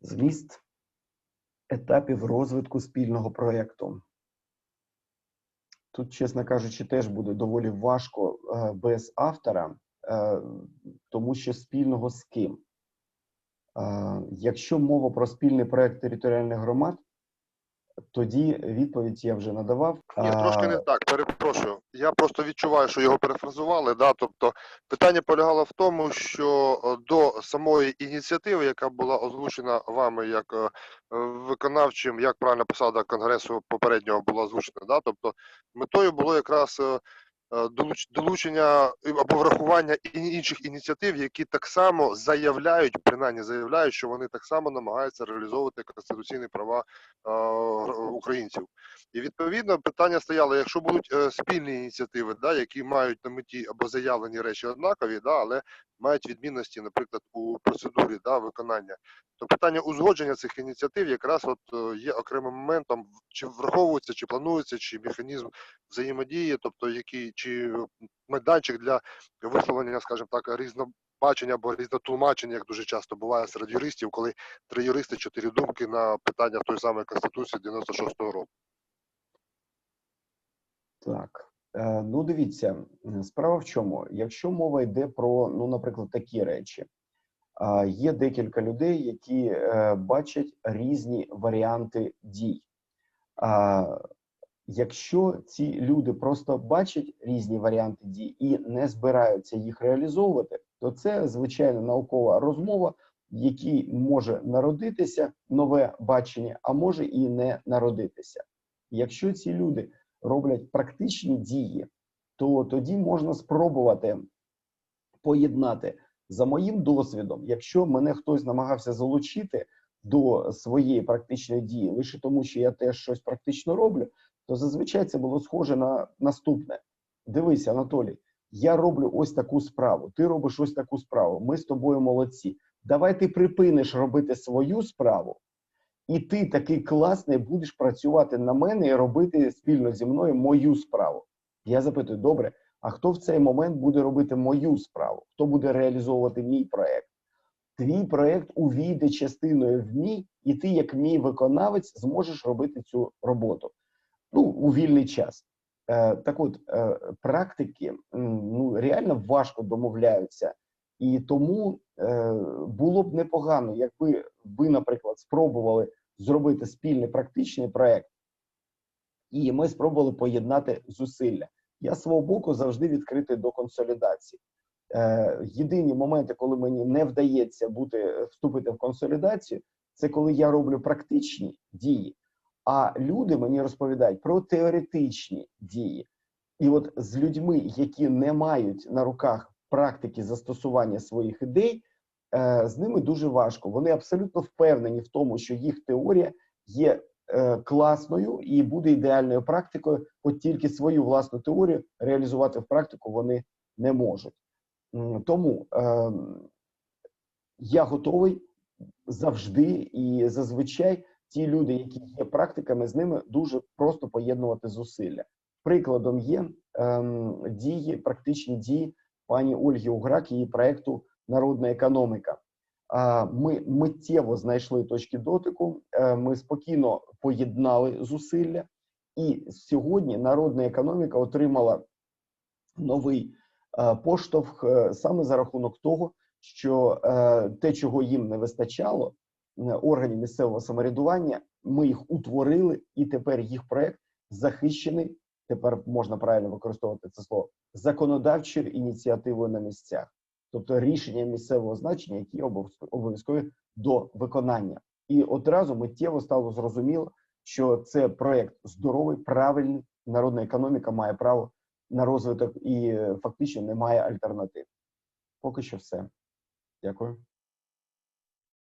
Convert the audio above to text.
Зміст етапів розвитку спільного проєкту. Тут, чесно кажучи, теж буде доволі важко е, без автора, е, тому що спільного з ким. Е, Якщо мова про спільний проєкт територіальних громад, тоді відповідь я вже надавав. Ні, трошки не так, перепрошую. Я просто відчуваю, що його перефразували. Да? Тобто питання полягало в тому, що е, до самої ініціативи, яка була озвучена вами як е, виконавчим, як правильно посада конгресу попереднього була озвучена. Да? Тобто метою було якраз е, долучення або врахування інших ініціатив, які так само заявляють, принаймні заявляють, що вони так само намагаються реалізовувати конституційні права е, українців. І відповідно питання стояло: якщо будуть е, спільні ініціативи, да, які мають на меті або заявлені речі однакові, да, але мають відмінності, наприклад, у процедурі да, виконання, то питання узгодження цих ініціатив якраз от е, є окремим моментом, чи враховується, чи планується, чи механізм взаємодії, тобто який чи майданчик для висловлення, скажімо так, різнобачення або різнотлумачення, як дуже часто буває серед юристів, коли три юристи, чотири думки на питання тої самої конституції 96-го року. Так, ну дивіться, справа в чому? Якщо мова йде про, ну, наприклад, такі речі, є декілька людей, які е, бачать різні варіанти дій. Якщо ці люди просто бачать різні варіанти дій і не збираються їх реалізовувати, то це звичайно наукова розмова, якій може народитися нове бачення, а може і не народитися. Якщо ці люди роблять практичні дії, то тоді можна спробувати поєднати за моїм досвідом, якщо мене хтось намагався залучити до своєї практичної дії, лише тому, що я теж щось практично роблю, то зазвичай це було схоже на наступне: дивись, Анатолій, я роблю ось таку справу, ти робиш ось таку справу. Ми з тобою молодці. Давай ти припиниш робити свою справу, і ти такий класний будеш працювати на мене і робити спільно зі мною мою справу. Я запитую: добре, а хто в цей момент буде робити мою справу? Хто буде реалізовувати мій проект? Твій проект увійде частиною в мій, і ти, як мій виконавець, зможеш робити цю роботу. Ну, у вільний час. Е, так от, е, практики ну, реально важко домовляються. І тому е, було б непогано, якби ви, наприклад, спробували зробити спільний практичний проект, і ми спробували поєднати зусилля. Я свого боку завжди відкритий до консолідації. Е, єдині моменти, коли мені не вдається бути вступити в консолідацію, це коли я роблю практичні дії, а люди мені розповідають про теоретичні дії. І от з людьми, які не мають на руках практики застосування своїх ідей, е, з ними дуже важко. Вони абсолютно впевнені в тому, що їх теорія є е, класною і буде ідеальною практикою, от тільки свою власну теорію реалізувати в практику вони не можуть. Тому е, я готовий завжди і зазвичай ті люди, які є практиками, з ними дуже просто поєднувати зусилля. Прикладом є ем, дії, практичні дії пані Ольги Уграк, її проекту Народна економіка. Ми миттєво знайшли точки дотику, е, ми спокійно поєднали зусилля, і сьогодні народна економіка отримала новий е, поштовх е, саме за рахунок того, що те, чого їм не вистачало, органів місцевого самоврядування, ми їх утворили, і тепер їх проект захищений. Тепер можна правильно використовувати це слово законодавчою ініціативою на місцях, тобто рішення місцевого значення, які обов'язкові- до виконання. І одразу миттєво стало зрозуміло, що це проект здоровий, правильний. Народна економіка має право на розвиток і е, фактично немає альтернатив. Поки що все. Дякую.